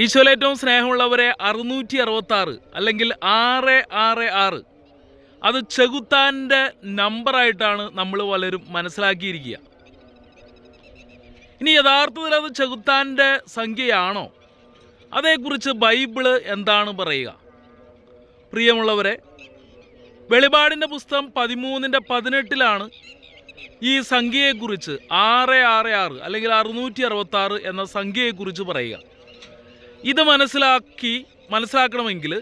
ഈശോയിൽ ഏറ്റവും സ്നേഹമുള്ളവരെ അറുന്നൂറ്റി അറുപത്തി ആറ് അല്ലെങ്കിൽ ആറ് ആറ് ആറ്. അത് ചെകുത്താന്റെ നമ്പറായിട്ടാണ് നമ്മൾ പലരും മനസ്സിലാക്കിയിരിക്കുക. ഇനി യഥാർത്ഥത്തിൽ അത് ചെകുത്താന്റെ സംഖ്യയാണോ? അതേക്കുറിച്ച് ബൈബിൾ എന്താണ് പറയുക? പ്രിയമുള്ളവരെ വെളിപാടിന്റെ പുസ്തകം പതിമൂന്നിന്റെ പതിനെട്ടിലാണ് ഈ സംഖ്യയെക്കുറിച്ച് ആറ് ആറ് ആറ് അല്ലെങ്കിൽ അറുന്നൂറ്റി അറുപത്തി എന്ന സംഖ്യയെക്കുറിച്ച് പറയുക. ഇത് മനസ്സിലാക്കി മനസ്സിലാക്കണമെങ്കിൽ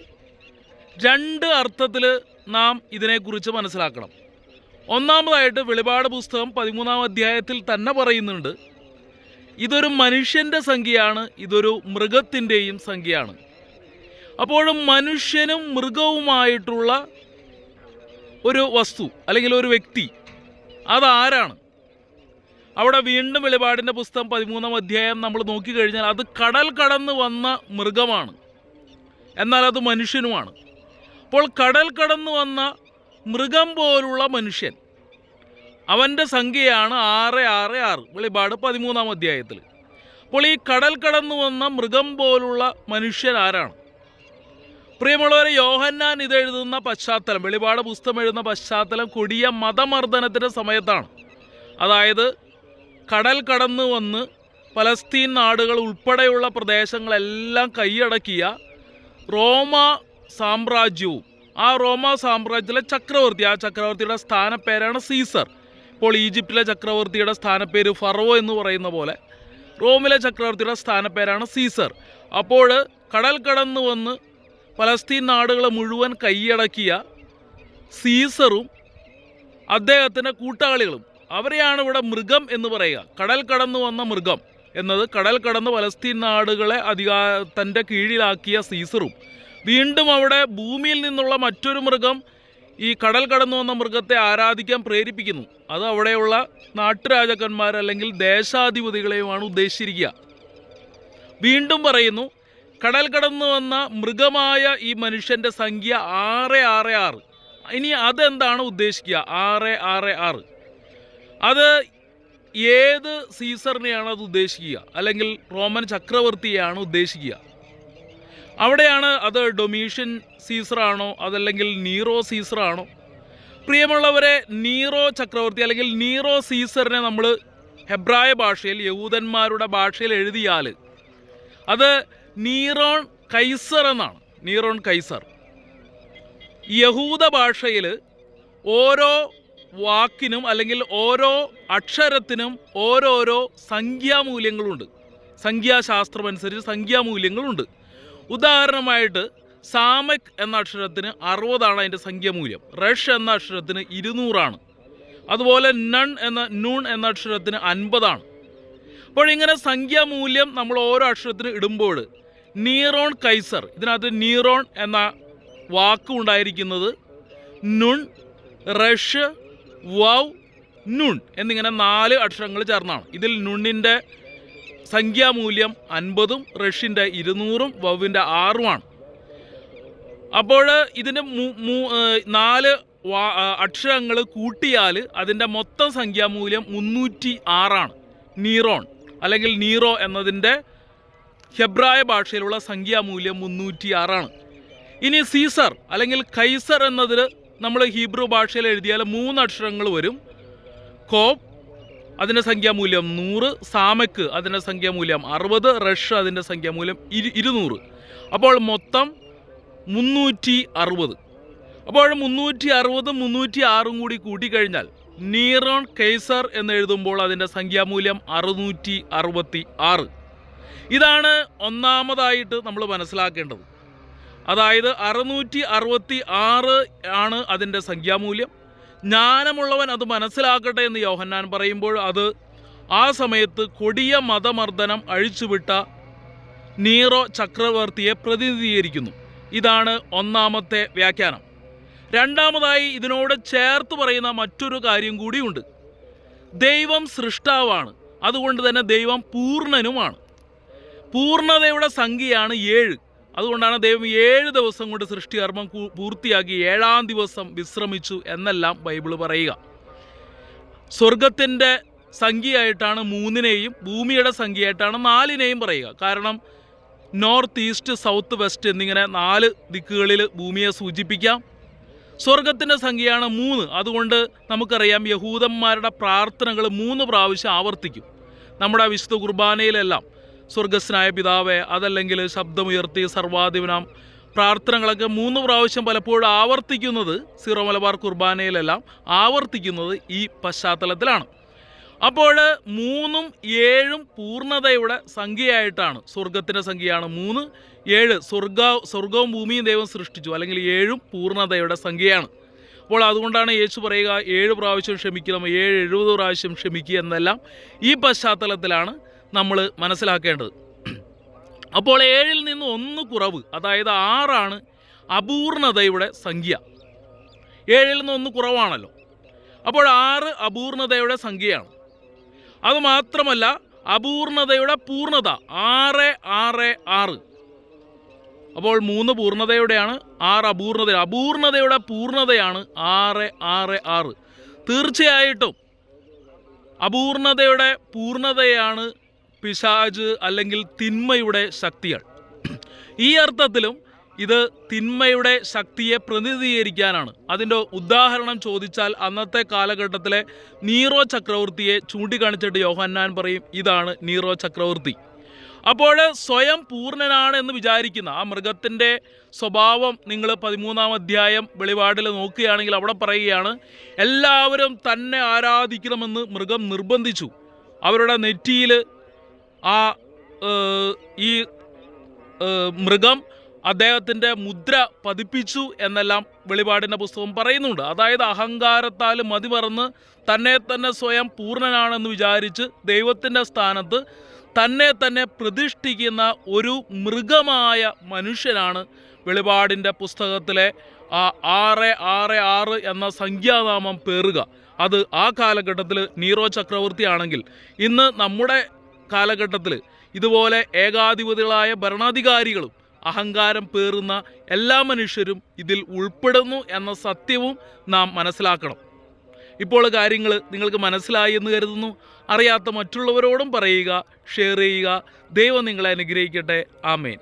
രണ്ട് അർത്ഥത്തിൽ നാം ഇതിനെക്കുറിച്ച് മനസ്സിലാക്കണം. ഒന്നാമതായിട്ട് വെളിപാട് പുസ്തകം പതിമൂന്നാം അധ്യായത്തിൽ തന്നെ പറയുന്നുണ്ട് ഇതൊരു മനുഷ്യന്റെ സംഖ്യയാണ് ഇതൊരു മൃഗത്തിന്റെയും സംഖ്യയാണ്. അപ്പോഴും മനുഷ്യനും മൃഗവുമായിട്ടുള്ള ഒരു വസ്തു അല്ലെങ്കിൽ ഒരു വ്യക്തി അതാരാണ്? അവിടെ വീണ്ടും വെളിപാടിന്റെ പുസ്തകം പതിമൂന്നാം അധ്യായം നമ്മൾ നോക്കിക്കഴിഞ്ഞാൽ അത് കടൽ കടന്ന് വന്ന മൃഗമാണ്. എന്നാൽ അത് മനുഷ്യനുമാണ്. അപ്പോൾ കടൽ കടന്ന് വന്ന മൃഗം പോലുള്ള മനുഷ്യൻ. അവന്റെ സംഖ്യയാണ് ആറ് ആറ് ആറ്. വെളിപാട് പതിമൂന്നാം അധ്യായത്തിൽ. അപ്പോൾ ഈ കടൽ കടന്നു വന്ന മൃഗം പോലുള്ള മനുഷ്യൻ ആരാണ്? പ്രിയമുള്ളവരെ യോഹന്നാൻ ഇതെഴുതുന്ന പശ്ചാത്തലം വെളിപാട് പുസ്തകം എഴുതുന്ന പശ്ചാത്തലം കൊടിയ മതമർദ്ദനത്തിന്റെ സമയത്താണ്. അതായത് കടൽ കടന്ന് വന്ന് പലസ്തീൻ നാടുകൾ ഉൾപ്പെടെയുള്ള പ്രദേശങ്ങളെല്ലാം കൈയടക്കിയ റോമ സാമ്രാജ്യവും. ആ റോമ സാമ്രാജ്യത്തിലെ ചക്രവർത്തി ആ ചക്രവർത്തിയുടെ സ്ഥാനപ്പേരാണ് സീസർ. ഇപ്പോൾ ഈജിപ്തിലെ ചക്രവർത്തിയുടെ സ്ഥാനപ്പേര് ഫറോ എന്ന് പറയുന്ന പോലെ റോമിലെ ചക്രവർത്തിയുടെ സ്ഥാനപ്പേരാണ് സീസർ. അപ്പോൾ കടൽ കടന്ന് വന്ന് പലസ്തീൻ നാടുകളെ മുഴുവൻ കൈയടക്കിയ സീസറും അദ്ദേഹത്തിന്റെ കൂട്ടാളികളും അവരെയാണ് ഇവിടെ മൃഗം എന്ന് പറയുക. കടൽ കടന്നു വന്ന മൃഗം എന്നത് കടൽ കടന്ന് പലസ്തീൻ നാടുകളെ അധികാ തന്റെ കീഴിലാക്കിയ സീസറും. വീണ്ടും അവിടെ ഭൂമിയിൽ നിന്നുള്ള മറ്റൊരു മൃഗം ഈ കടൽ കടന്നു വന്ന മൃഗത്തെ ആരാധിക്കാൻ പ്രേരിപ്പിക്കുന്നു. അത് അവിടെയുള്ള നാട്ടുരാജാക്കന്മാർ അല്ലെങ്കിൽ ദേശാധിപതികളെയുമാണ് ഉദ്ദേശിച്ചിരിക്കുക. വീണ്ടും പറയുന്നു കടൽ കടന്നു വന്ന മൃഗമായ ഈ മനുഷ്യന്റെ സംഖ്യ ആറ് ആറ് ആറ്. ഇനി അതെന്താണ് ഉദ്ദേശിക്കുക? ആറ് ആറ് ആറ്. അത് ഏത് സീസറിനെയാണ് അത് ഉദ്ദേശിക്കുക? അല്ലെങ്കിൽ റോമൻ ചക്രവർത്തിയെയാണ് ഉദ്ദേശിക്കുക? അവിടെയാണ് അത് ഡൊമീഷ്യൻ സീസറാണോ അതല്ലെങ്കിൽ നീറോ സീസറാണോ? പ്രിയമുള്ളവരെ നീറോ ചക്രവർത്തി അല്ലെങ്കിൽ നീറോ സീസറിനെ നമ്മൾ ഹെബ്രായ ഭാഷയിൽ യഹൂദന്മാരുടെ ഭാഷയിൽ എഴുതിയാൽ അത് നീറോൺ കൈസർ എന്നാണ്. Neron Kaiser. യഹൂദ ഭാഷയിൽ ഓരോ വാക്കിനും അല്ലെങ്കിൽ ഓരോ അക്ഷരത്തിനും ഓരോരോ സംഖ്യാമൂല്യങ്ങളുണ്ട്. സംഖ്യാശാസ്ത്രം അനുസരിച്ച് സംഖ്യാമൂല്യങ്ങളുണ്ട്. ഉദാഹരണമായിട്ട് സാമക് എന്ന അക്ഷരത്തിന് അറുപതാണ് അതിന്റെ സംഖ്യാമൂല്യം. റഷ് എന്ന അക്ഷരത്തിന് ഇരുന്നൂറാണ്. അതുപോലെ നൺ എന്ന നൂൺ എന്ന അക്ഷരത്തിന് അൻപതാണ്. അപ്പോൾ ഇങ്ങനെ സംഖ്യാമൂല്യം നമ്മൾ ഓരോ അക്ഷരത്തിന് ഇടുമ്പോൾ നീറോൺ കൈസർ ഇതിനകത്ത് നീറോൺ എന്ന വാക്ക് ഉണ്ടായിരിക്കുന്നത് നുൺ റഷ് വൗ നുൺ എന്നിങ്ങനെ നാല് അക്ഷരങ്ങൾ ചേർന്നാണ്. ഇതിൽ നുണ്ണിന്റെ സംഖ്യാമൂല്യം അൻപതും റഷ്യന്റെ ഇരുന്നൂറും വവിന്റെ ആറുമാണ്. അപ്പോൾ ഇതിന്റെ നാല് അക്ഷരങ്ങൾ കൂട്ടിയാൽ അതിന്റെ മൊത്തം സംഖ്യാമൂല്യം മുന്നൂറ്റി ആറാണ്. നീറോൺ അല്ലെങ്കിൽ നീറോ എന്നതിന്റെ ഹെബ്രായ ഭാഷയിലുള്ള സംഖ്യാമൂല്യം മുന്നൂറ്റി ആറാണ്. ഇനി സീസർ അല്ലെങ്കിൽ കൈസർ എന്നതിൽ നമ്മൾ ഹീബ്രു ഭാഷയിൽ എഴുതിയാൽ മൂന്ന് അക്ഷരങ്ങൾ വരും. കോപ് അതിന്റെ സംഖ്യാമൂല്യം നൂറ്. സാമക്ക് അതിന്റെ സംഖ്യാമൂല്യം അറുപത്. റഷ് അതിന്റെ സംഖ്യാമൂല്യം ഇരു ഇരുന്നൂറ്. അപ്പോൾ മൊത്തം മുന്നൂറ്റി അറുപത്. അപ്പോൾ മുന്നൂറ്റി അറുപതും മുന്നൂറ്റി ആറും കൂടി കൂട്ടിക്കഴിഞ്ഞാൽ നീറോൺ കെയ്സർ എന്ന് എഴുതുമ്പോൾ അതിന്റെ സംഖ്യാമൂല്യം അറുന്നൂറ്റി അറുപത്തി ആറ്. ഇതാണ് ഒന്നാമതായിട്ട് നമ്മൾ മനസ്സിലാക്കേണ്ടത്. അതായത് അറുന്നൂറ്റി അറുപത്തി ആറ് ആണ് അതിന്റെ സംഖ്യാമൂല്യം. ജ്ഞാനമുള്ളവൻ അത് മനസ്സിലാക്കട്ടെ എന്ന് യോഹന്നാൻ പറയുമ്പോൾ അത് ആ സമയത്ത് കൊടിയ മതമർദ്ദനം അഴിച്ചുവിട്ട നീറോ ചക്രവർത്തിയെ പ്രതിനിധീകരിക്കുന്നു. ഇതാണ് ഒന്നാമത്തെ വ്യാഖ്യാനം. രണ്ടാമതായി ഇതിനോട് ചേർത്ത് പറയുന്ന മറ്റൊരു കാര്യം കൂടിയുണ്ട്. ദൈവം സൃഷ്ടാവാണ്. അതുകൊണ്ട് തന്നെ ദൈവം പൂർണനുമാണ് പൂർണതയുടെ സംഖ്യയാണ് ഏഴ്. അതുകൊണ്ടാണ് ദൈവം ഏഴ് ദിവസം കൊണ്ട് സൃഷ്ടികർമ്മം പൂർത്തിയാക്കി ഏഴാം ദിവസം വിശ്രമിച്ചു എന്നെല്ലാം ബൈബിൾ പറയുക. സ്വർഗത്തിന്റെ സംഖ്യയായിട്ടാണ് മൂന്നിനെയും ഭൂമിയുടെ സംഖ്യയായിട്ടാണ് നാലിനെയും പറയുക. കാരണം നോർത്ത് ഈസ്റ്റ് സൗത്ത് വെസ്റ്റ് എന്നിങ്ങനെ നാല് ദിക്കുകളിൽ ഭൂമിയെ സൂചിപ്പിക്കാം. സ്വർഗത്തിന്റെ സംഖ്യയാണ് മൂന്ന്. അതുകൊണ്ട് നമുക്കറിയാം യഹൂദന്മാരുടെ പ്രാർത്ഥനകൾ മൂന്ന് പ്രാവശ്യം ആവർത്തിക്കും. നമ്മുടെ വിശുദ്ധ കുർബാനയിലെല്ലാം സ്വർഗസ്നായ പിതാവേ അതല്ലെങ്കിൽ ശബ്ദമുയർത്തി സർവാധിപനാം. പ്രാർത്ഥനകളൊക്കെ മൂന്ന് പ്രാവശ്യം പലപ്പോഴും ആവർത്തിക്കുന്നത് സീറോ മലബാർ കുർബാനയിലെല്ലാം ആവർത്തിക്കുന്നത് ഈ പശ്ചാത്തലത്തിലാണ്. അപ്പോൾ മൂന്നും ഏഴും പൂർണതയുടെ സംഖ്യയായിട്ടാണ്. സ്വർഗത്തിന്റെ സംഖ്യയാണ് മൂന്ന് ഏഴ് സ്വർഗ സ്വർഗവും ഭൂമിയും ദൈവം സൃഷ്ടിച്ചു. അല്ലെങ്കിൽ ഏഴും പൂർണതയുടെ സംഖ്യയാണ്. അപ്പോൾ അതുകൊണ്ടാണ് യേശു പറയുക ഏഴ് പ്രാവശ്യം ക്ഷമിക്കണം ഏഴ് എഴുപത് പ്രാവശ്യം ക്ഷമിക്കുക എന്നെല്ലാം ഈ പശ്ചാത്തലത്തിലാണ് നമ്മൾ മനസ്സിലാക്കേണ്ടത്. അപ്പോൾ ഏഴിൽ നിന്ന് ഒന്ന് കുറവ് അതായത് ആറാണ് അപൂർണതയുടെ സംഖ്യ. ഏഴിൽ നിന്ന് ഒന്ന് കുറവാണല്ലോ. അപ്പോൾ ആറ് അപൂർണതയുടെ സംഖ്യയാണ്. അത് മാത്രമല്ല അപൂർണതയുടെ പൂർണത ആറ് ആറ് ആറ്. അപ്പോൾ മൂന്ന് പൂർണതയുടെയാണ് ആറ് അപൂർണത അപൂർണതയുടെ പൂർണതയാണ് ആറ് ആറ് ആറ്. തീർച്ചയായിട്ടും അപൂർണതയുടെ പൂർണതയാണ് പിശാജ് അല്ലെങ്കിൽ തിന്മയുടെ ശക്തികൾ. ഈ അർത്ഥത്തിലും ഇത് തിന്മയുടെ ശക്തിയെ പ്രതിനിധീകരിക്കാനാണ്. അതിന്റെ ഉദാഹരണം ചോദിച്ചാൽ അന്നത്തെ കാലഘട്ടത്തിലെ നീറോ ചക്രവർത്തിയെ ചൂണ്ടിക്കാണിച്ചിട്ട് യോഹന്നാൻ പറയും ഇതാണ് നീറോ ചക്രവർത്തി. അപ്പോൾ സ്വയം പൂർണനാണ് എന്ന് വിചാരിക്കുന്ന ആ മൃഗത്തിന്റെ സ്വഭാവം നിങ്ങൾ പതിമൂന്നാം അധ്യായം വെളിപാടിൽ നോക്കുകയാണെങ്കിൽ അവിടെ പറയുകയാണ് എല്ലാവരും തന്നെ ആരാധിക്കണമെന്ന് മൃഗം നിർബന്ധിച്ചു. അവരുടെ നെറ്റിയിൽ ആ ഈ മൃഗം അദ്ദേഹത്തിന്റെ മുദ്ര പതിപ്പിച്ചു എന്നെല്ലാം വെളിപാടിന്റെ പുസ്തകം പറയുന്നുണ്ട്. അതായത് അഹങ്കാരത്താൽ മതിമറന്ന് തന്നെ തന്നെ സ്വയം പൂർണനാണെന്ന് വിചാരിച്ച് ദൈവത്തിന്റെ സ്ഥാനത്ത് തന്നെ തന്നെ പ്രതിഷ്ഠിക്കുന്ന ഒരു മൃഗമായ മനുഷ്യനാണ് വെളിപാടിന്റെ പുസ്തകത്തിലെ ആ ആറ് ആറ് ആറ് എന്ന സംഖ്യാനാമം പേറുക. അത് ആ കാലഘട്ടത്തിൽ നീറോ ചക്രവർത്തി ആണെങ്കിൽ ഇന്ന് നമ്മുടെ കാലഘട്ടത്തിൽ ഇതുപോലെ ഏകാധിപതികളായ ഭരണാധികാരികളും അഹങ്കാരം പേറുന്ന എല്ലാ മനുഷ്യരും ഇതിൽ ഉൾപ്പെടുന്നു എന്ന സത്യവും നാം മനസ്സിലാക്കണം. ഇപ്പോൾ കാര്യങ്ങൾ നിങ്ങൾക്ക് മനസ്സിലായി എന്ന് കരുതുന്നു. അറിയാത്ത മറ്റുള്ളവരോടും പറയുക ഷെയർ ചെയ്യുക. ദൈവം നിങ്ങളെ അനുഗ്രഹിക്കട്ടെ. ആമേൻ.